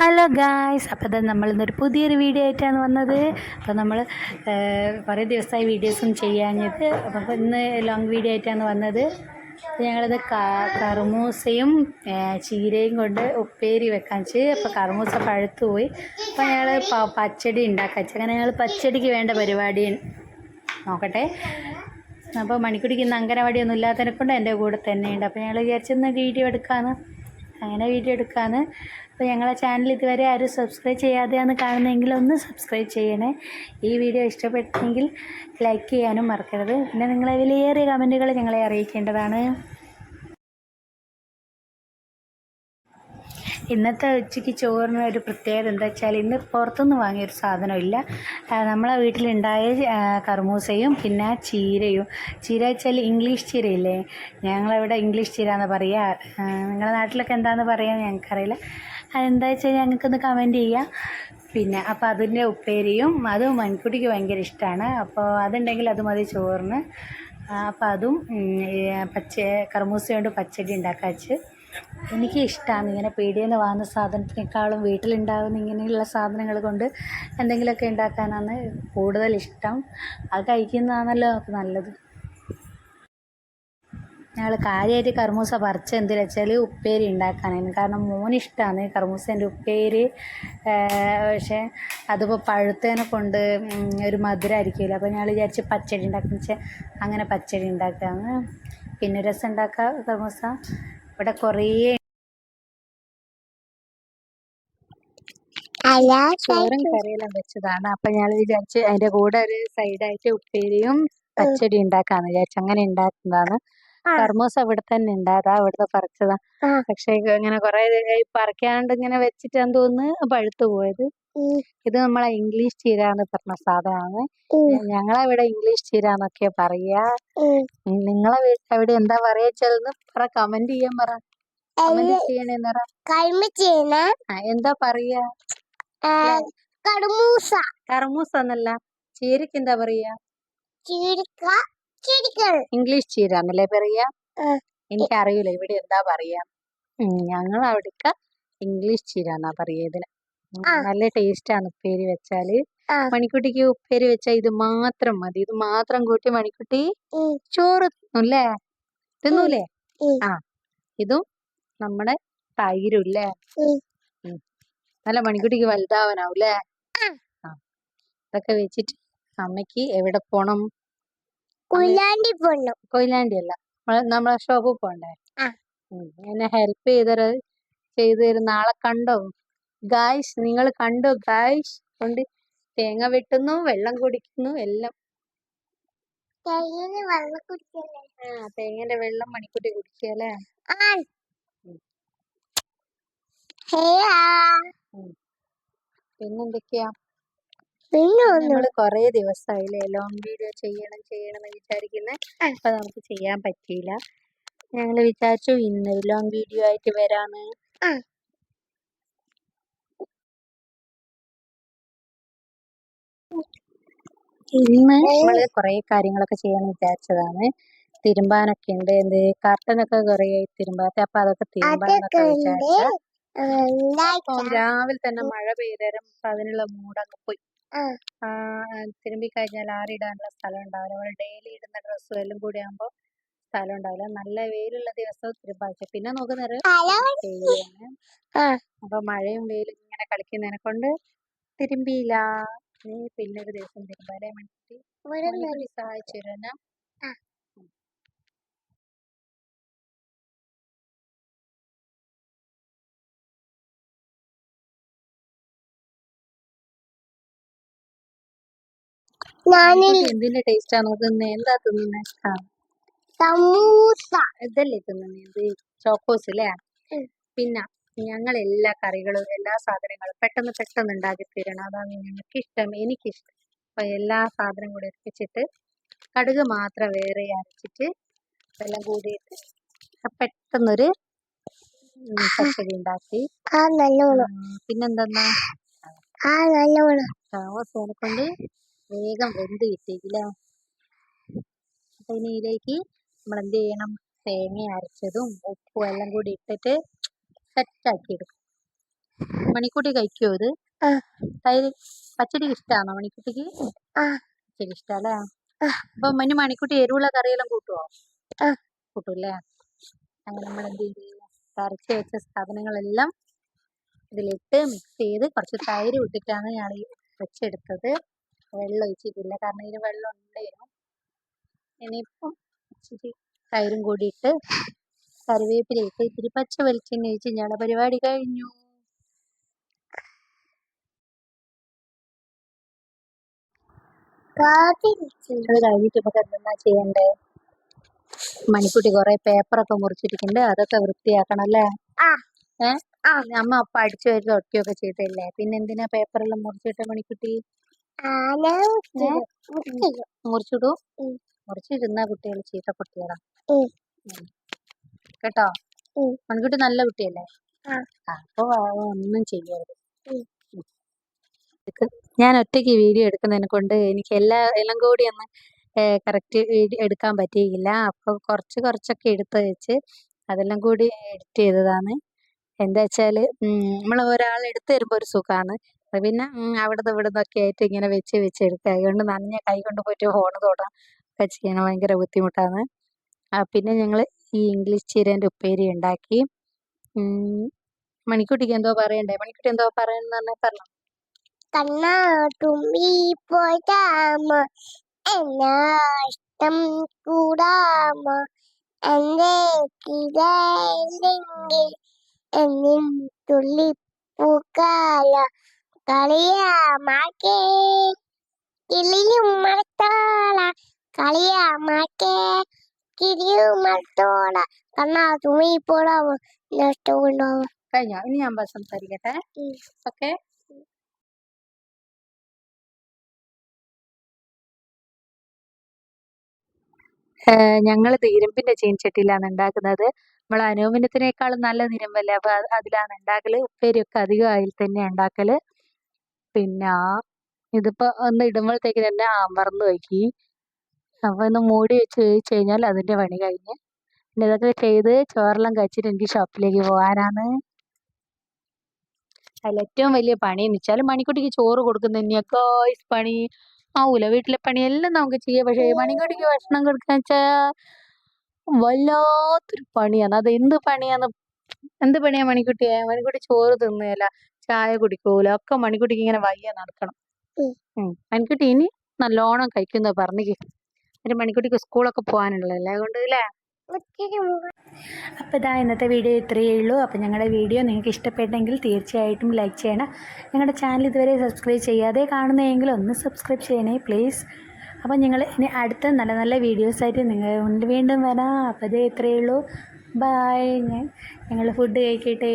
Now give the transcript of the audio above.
Hello guys അപ്പോൾ ഇത് നമ്മൾ ഇന്നൊരു പുതിയൊരു വീഡിയോ ആയിട്ടാണ് വന്നത്. അപ്പോൾ നമ്മൾ കുറേ ദിവസമായി വീഡിയോസും ചെയ്യാഞ്ഞത് അപ്പോൾ ഇന്ന് ലോങ് വീഡിയോ ആയിട്ടാണ് വന്നത്. ഞങ്ങളിത് കറുമൂസയും ചീരയും കൊണ്ട് ഉപ്പേരി വെക്കാൻ വെച്ച് അപ്പോൾ കറുമൂസ പഴുത്തു പോയി. അപ്പോൾ ഞങ്ങൾ പച്ചടി ഉണ്ടാക്കാൻ അങ്ങനെ ഞങ്ങൾ പച്ചടിക്ക് വേണ്ട പരിപാടി നോക്കട്ടെ. അപ്പോൾ മണിക്കുടിക്ക് ഇന്ന് അംഗനവാടിയൊന്നും ഇല്ലാത്തതിനെ കൊണ്ട് എന്റെ കൂടെ തന്നെയുണ്ട് അപ്പോൾ ഞങ്ങൾ വിചാരിച്ചൊന്ന് വീഡിയോ എടുക്കാമെന്ന് അങ്ങനെ വീഡിയോ എടുക്കാമെന്ന് അപ്പോൾ ഞങ്ങളെ ചാനൽ ഇതുവരെ ആരും സബ്സ്ക്രൈബ് ചെയ്യാതെയാണ് കാണുന്നതെങ്കിൽ ഒന്ന് സബ്സ്ക്രൈബ് ചെയ്യണേ. ഈ വീഡിയോ ഇഷ്ടപ്പെട്ടെങ്കിൽ ലൈക്ക് ചെയ്യാനും മറക്കരുത്. പിന്നെ നിങ്ങളെ വിലയേറിയ കമന്റുകൾ ഞങ്ങളെ അറിയിക്കേണ്ടതാണ്. ഇന്നത്തെ ഉച്ചയ്ക്ക് ചോറിന് ഒരു പ്രത്യേകത എന്താ വെച്ചാൽ ഇന്ന് പുറത്തുനിന്ന് വാങ്ങിയൊരു സാധനമില്ല. നമ്മളെ വീട്ടിലുണ്ടായ കർമൂസയും പിന്നെ ചീരയും. ചീര വെച്ചാൽ ഇംഗ്ലീഷ് ചീരയില്ലേ? ഞങ്ങളിവിടെ ഇംഗ്ലീഷ് ചീര എന്ന് പറയുക നിങ്ങളുടെ നാട്ടിലൊക്കെ എന്താണെന്ന് പറയാൻ ഞങ്ങൾക്കറിയില്ല. അതെന്താ വെച്ചാൽ ഞങ്ങൾക്കൊന്ന് കമന്റ് ചെയ്യുക പിന്നെ അപ്പോൾ അതിന്റെ ഉപ്പേരിയും അതും മൺകുട്ടിക്ക് ഭയങ്കര ഇഷ്ടമാണ് അപ്പോൾ അതുണ്ടെങ്കിൽ അത് മതി ചോറിന്. അപ്പോൾ അതും പച്ച കർമൂസ കൊണ്ട് പച്ചടി ഉണ്ടാക്കാൻ വെച്ച് എനിക്ക് ഇഷ്ടമാണ് ഇങ്ങനെ പീടികയിൽ നിന്ന് വാങ്ങുന്ന സാധനത്തിനേക്കാളും വീട്ടിലുണ്ടാകുന്ന ഇങ്ങനെയുള്ള സാധനങ്ങൾ കൊണ്ട് എന്തെങ്കിലുമൊക്കെ ഉണ്ടാക്കാനാണ് കൂടുതൽ ഇഷ്ടം അത് കഴിക്കുന്നതാണല്ലോ നമുക്ക് നല്ലത്. ഞങ്ങൾ കാര്യമായിട്ട് കർമൂസ പറിച്ച് എന്തിനാ വെച്ചാൽ ഉപ്പേരി ഉണ്ടാക്കാനാണ് കാരണം മോന് ഇഷ്ടമാണ് കർമൂസേന്റെ ഉപ്പേരി പക്ഷേ അതിപ്പോൾ പഴുത്തേനെ കൊണ്ട് ഒരു മധുരമായിരിക്കില്ല അപ്പോൾ ഞങ്ങൾ വിചാരിച്ച് പച്ചടി ഉണ്ടാക്കുന്ന വെച്ചാൽ അങ്ങനെ പച്ചടി ഉണ്ടാക്കാമെന്ന് പിന്നെ രസം ഉണ്ടാക്കുക കർമൂസ? ഇവിടെ കുറേ ചോറും കറിയെല്ലാം വെച്ചതാണ്. അപ്പൊ ഞാൻ വിചാരിച്ച് അതിന്റെ കൂടെ ഒരു സൈഡായിട്ട് ഉപ്പേരിയും പച്ചടി ഉണ്ടാക്കാന്ന് വിചാരിച്ചു. അങ്ങനെ ഉണ്ടാക്കുന്നതാണ്. ആ. അവിടെ തന്നെ തന്നെ ഉണ്ടായതാ അവിടുത്തെ പറിച്ചതാ. പക്ഷെ ഇങ്ങനെ കുറെ പറിക്കാണ്ട് ഇങ്ങനെ വെച്ചിട്ടാന്ന് തോന്നുന്നു പഴുത്തു പോയത്. ഇത് നമ്മളെ ഇംഗ്ലീഷ് ചീര എന്ന് പറഞ്ഞ സാധനമാണ്. ഞങ്ങളെ ഇവിടെ ഇംഗ്ലീഷ് ചീര എന്നൊക്കെ പറയാ നിങ്ങളെ വീട്ടിൽ അവിടെ എന്താ പറയാച്ചെന്ന് പറ കമന്റ് ചെയ്യാൻ പറ. കമന്റ് ചെയ്യണേ ചെയ്യണേന്ന് പറ. എന്താ പറയാ? കർമൂസ എന്നല്ല ചീരക്ക് എന്താ പറയാ? ചീരിക്ക ഇംഗ്ലീഷ് ചീര എന്നല്ലേ പറയാ? എനിക്ക് എനിക്കറിയില്ല ഇവിടെ എന്താ പറയാ? ഞങ്ങൾ അവിടേക്ക് ഇംഗ്ലീഷ് ചീര എന്നാ പറയാ ഇതിന് ഉം, ആ. നല്ല ടേസ്റ്റ് ആണ് ഉപ്പേരി വെച്ചാൽ. മണിക്കുട്ടിക്ക് ഉപ്പേരി വെച്ചാൽ ഇത് മാത്രം മതി. ഇത് മാത്രം കൂട്ടി മണിക്കുട്ടി ചോറ് തിന്നൂല്ലേ? തിന്നൂലേ. ആ ഇതും നമ്മുടെ തൈരും ഇല്ലേ. നല്ല മണിക്കുട്ടിക്ക് വലുതാവാനാവൂലേ ഇതൊക്കെ വെച്ചിട്ട് അമ്മയ്ക്ക് എവിടെ പോണം? കുലാണ്ടി പോണു കൊയിലാണ്ടി അല്ല നമ്മൾ നമ്മളെ ഷോപ്പിൽ പോണ്ടേ. എന്നെ ഹെൽപ്പ് ചെയ്തത് ചെയ്തു തരും നാളെ കണ്ടോ? ഗായ്സ് നിങ്ങൾ കണ്ടോ? ഗായ്സ് കൊണ്ട് തേങ്ങ വെട്ടുന്നു വെള്ളം കുടിക്കുന്നു എല്ലാം. തേങ്ങന്റെ വെള്ളം മണിക്കൂട്ടി കുടിക്കല്ലേ പിന്നെന്തൊക്കെയാ? നമ്മൾ കൊറേ ദിവസമായില്ലേ ലോങ് വീഡിയോ ചെയ്യണം ചെയ്യണം എന്ന് വിചാരിക്കുന്നെ? അപ്പൊ നമുക്ക് ചെയ്യാൻ പറ്റിയില്ല. ഞങ്ങൾ വിചാരിച്ചു ഇന്നൊരു ലോങ് വീഡിയോ ആയിട്ട് വരാന്ന്. ഇന്ന് നമ്മൾ കൊറേ കാര്യങ്ങളൊക്കെ ചെയ്യാൻ വിചാരിച്ചതാണ്. തിരുമ്പാനൊക്കെ ഉണ്ട് എന്ത് കർട്ടനൊക്കെ കൊറേ തിരുമ്പാത്ത അപ്പൊ അതൊക്കെ ഉണ്ട് വിചാരിച്ച രാവിലെ തന്നെ മഴ പെയ്തേരം അപ്പൊ അതിനുള്ള മൂടങ്ങ് പോയി. ആ. ആ തിരുമ്പി കഴിഞ്ഞാൽ ആറിടാനുള്ള സ്ഥലം ഉണ്ടാവില്ല നമ്മൾ ഡെയിലി ഇടുന്ന ഡ്രസ്സും എല്ലാം കൂടി ആകുമ്പോ സ്ഥലം ഉണ്ടാവില്ല നല്ല വെയിലുള്ള ദിവസം തിരുമ്പാച്ച പിന്നെ നോക്കുന്നത് ആ. അപ്പൊ മഴയും വെയിലും ഇങ്ങനെ കളിക്കുന്നതിനെ കൊണ്ട് തിരുമ്പിയില്ല. നീ പിന്നെ ഒരു ദിവസം തിരുമ്പാലേ മണിക്കുട്ടി? മണിക്കുട്ടി സഹായിച്ചു തരുന്ന ആ. എന്തിന്റെ ടേസ്റ്റാ നോക്കുന്നേ എന്താ തിന്നുന്നേ? ആ. സമൂസ. ഇതല്ലേ തിന്നുന്നേ? ഇത് ചോക്കോസ് അല്ലേ. പിന്നെ ഞങ്ങൾ എല്ലാ കറികളും എല്ലാ സാധനങ്ങളും പെട്ടെന്ന് പെട്ടെന്ന് ഉണ്ടാക്കി തരണം. അതാണ് ഞങ്ങൾക്ക് ഇഷ്ടം എനിക്കിഷ്ടം. അപ്പൊ എല്ലാ സാധനവും കൂടി എത്തിച്ചിട്ട് കടുക് മാത്രം വേറെ അരച്ചിട്ട് എല്ലാം കൂടിയിട്ട് പെട്ടെന്നൊരു പച്ചടി ഉണ്ടാക്കി. പിന്നെന്താ കൊണ്ട് വേഗം വെന്ത് കിട്ടിയില്ലേ അപ്പൊ ഇനി ഇതിലേക്ക് നമ്മൾ എന്ത് ചെയ്യണം തേങ്ങ അരച്ചതും ഉപ്പും എല്ലാം കൂടി ഇട്ടിട്ട് സെറ്റ് ആക്കി എടുക്കും. മണിക്കുട്ടി കഴിക്കുമോ ഇത്. തൈര് പച്ചടി ഇഷ്ടമാണോ മണിക്കുട്ടിക്ക്. പച്ചടി ഇഷ്ടല്ലേ. അപ്പൊ മഞ്ഞു മണിക്കുട്ടി എരിവുള്ള കറിയെല്ലാം കൂട്ടുവോ. കൂട്ടൂല്ലേ? അങ്ങനെ നമ്മൾ എന്ത് ചെയ്തു കരച്ച് വെച്ച സാധനങ്ങളെല്ലാം ഇതിലിട്ട് മിക്സ് ചെയ്ത് കുറച്ച് തൈര് ഇട്ടിട്ടാണ് ഞാൻ ഈ വെച്ചെടുത്തത്. വെള്ളം ഒഴിച്ചിട്ടില്ല കാരണം ഇതിന് വെള്ളം ഉണ്ടായിരുന്നു ഇനിയിപ്പം ഇച്ചിരി തൈരും കൂടി ഇട്ട് കറിവേപ്പിലയിട്ട് ഇത്തിരി പച്ച വെളിച്ചെണ്ണ ഒഴിച്ച് ഞങ്ങളുടെ പരിപാടി കഴിഞ്ഞു. അത് കഴിഞ്ഞിട്ട് നമുക്ക് എന്താ ചെയ്യണ്ടേ? മണിക്കുട്ടി കുറെ പേപ്പറൊക്കെ മുറിച്ചിരിക്കുന്നുണ്ട്. അതൊക്കെ വൃത്തിയാക്കണം അല്ലേ? ഏഹ്. അമ്മ അപ്പ അടിച്ചു വരുന്ന ഒട്ടിയൊക്കെ ചെയ്തല്ലേ പിന്നെന്തിനാ പേപ്പറെല്ലാം മുറിച്ചിട്ട മണിക്കുട്ടി? മുറിച്ചിടൂ. മുറിച്ചിരുന്ന കുട്ടികൾ ചീത്ത കുട്ടികളാ. കേട്ടോ? പെൺകുട്ടി നല്ല കുട്ടിയല്ലേ. അപ്പൊ ഒന്നും ചെയ്യരുത്. ഞാൻ ഒറ്റയ്ക്ക് വീഡിയോ എടുക്കുന്നതിനെ കൊണ്ട് എനിക്ക് എല്ലാ എല്ലാം കൂടി ഒന്ന് കറക്റ്റ് എടുക്കാൻ പറ്റിയില്ല. അപ്പോൾ കുറച്ച് കുറച്ചൊക്കെ എടുത്ത് വെച്ച് അതെല്ലാം കൂടി എഡിറ്റ് ചെയ്തതാണ്. എന്താ വെച്ചാൽ നമ്മൾ ഒരാൾ എടുത്തു തരുമ്പോൾ ഒരു സുഖമാണ് പിന്നെ ഉം, അവിടുന്ന് ഇവിടുന്ന് ഒക്കെ ആയിട്ട് ഇങ്ങനെ വെച്ച് വെച്ച് എടുക്കുക അതുകൊണ്ട് നനഞ്ഞ കൈ കൊണ്ട് പോയിട്ട് ഫോൺ തൊടാം ഒക്കെ ചെയ്യണം. ഭയങ്കര ബുദ്ധിമുട്ടാണ്. പിന്നെ ഞങ്ങൾ ഈ ഇംഗ്ലീഷ് ചീരേന്റെ ഉപ്പേരി ഉണ്ടാക്കി. മണിക്കുട്ടിക്ക് എന്തോ പറയണ്ടേ? മണിക്കുട്ടി എന്തോ പറയുന്ന പറഞ്ഞു കണ്ണാ തുമ്പി പോയിട്ടാമ എന്നാ ഇഷ്ടം കൂടാമ. എന്റെ കിടയില്ലെങ്കിൽ എന്നും തുള്ളിപ്പൂക്കാല കളിയാമാക്കേ കിളിയും മറത്തോള കളിയാമാക്കേ കിളിയും മറത്തോള കണ്ണാ തുമ്പി പോടാമ നഷ്ടം കൊണ്ടാവും. കഴിഞ്ഞോ? ഇനി ഞാൻ സംസാരിക്കട്ടെ. ഓക്കെ. ഞങ്ങൾ ഇരുമ്പിന്റെ ചീൻചട്ടിയിലാണ് ഉണ്ടാക്കുന്നത്. നമ്മൾ അനൂമിനത്തിനേക്കാളും നല്ല ഇരുമ്പല്ലേ അപ്പൊ അത് അതിലാണ് ഉണ്ടാക്കൽ. ഉപ്പേരിയൊക്കെ അധികം അതിൽ തന്നെ ഉണ്ടാക്കൽ. പിന്നെ ഇതിപ്പോ ഒന്ന് ഇടുമ്പോഴത്തേക്ക് തന്നെ അമർന്നു വയ്ക്കി. അപ്പൊ ഒന്ന് മൂടി വെച്ച് വേവിച്ച് കഴിഞ്ഞാൽ അതിന്റെ പണി കഴിഞ്ഞ്. പിന്നെ ഇതൊക്കെ ചെയ്ത് ചോറെല്ലാം കഴിച്ചിട്ട് എനിക്ക് ഷോപ്പിലേക്ക് പോകാനാണ്. അതിൽ ഏറ്റവും വലിയ പണി എന്ന് വെച്ചാൽ മണിക്കുട്ടിക്ക് ചോറ് കൊടുക്കുന്ന തന്നെയാ ഗോയ്സ് പണി ആവൂല വീട്ടിലെ പണിയെല്ലാം നമുക്ക് ചെയ്യാം. പക്ഷേ മണിക്കുട്ടിക്ക് ഭക്ഷണം കൊടുക്കുക വെച്ചാ വല്ലാത്തൊരു പണിയാണ്. അത് എന്ത് പണിയാന്ന് എന്ത് പണിയാ മണിക്കുട്ടിയെ? മണിക്കുട്ടി ചോറ് തിന്നുകയില്ല ചായ കുടിക്കൂല ഒക്കെ മണിക്കുട്ടിക്ക് ഇങ്ങനെ വയ്യ നടക്കണം. മണിക്കുട്ടി ഇനി നല്ലോണം കഴിക്കുന്ന പറഞ്ഞിക്ക് ഒരു മണിക്കുട്ടിക്ക് സ്കൂളൊക്കെ പോകാനുള്ളതല്ലേ അതുകൊണ്ട് അല്ലേ? അപ്പോൾ ഇതാ ഇന്നത്തെ വീഡിയോ ഇത്രയേ ഉള്ളൂ. അപ്പോൾ ഞങ്ങളുടെ വീഡിയോ നിങ്ങൾക്ക് ഇഷ്ടപ്പെട്ടെങ്കിൽ തീർച്ചയായിട്ടും ലൈക്ക് ചെയ്യണം. ഞങ്ങളുടെ ചാനൽ ഇതുവരെ സബ്സ്ക്രൈബ് ചെയ്യാതെ കാണുന്നതെങ്കിൽ ഒന്ന് സബ്സ്ക്രൈബ് ചെയ്യണേ പ്ലീസ് അപ്പോൾ ഞങ്ങൾ ഇനി അടുത്ത നല്ല നല്ല വീഡിയോസായിട്ട് നിങ്ങൾ കൊണ്ട് വീണ്ടും വരാം. അപ്പോൾ ഇതേ ഇത്രയേ ഉള്ളൂ. ബായ് ഞങ്ങൾ ഫുഡ് കഴിക്കട്ടെ.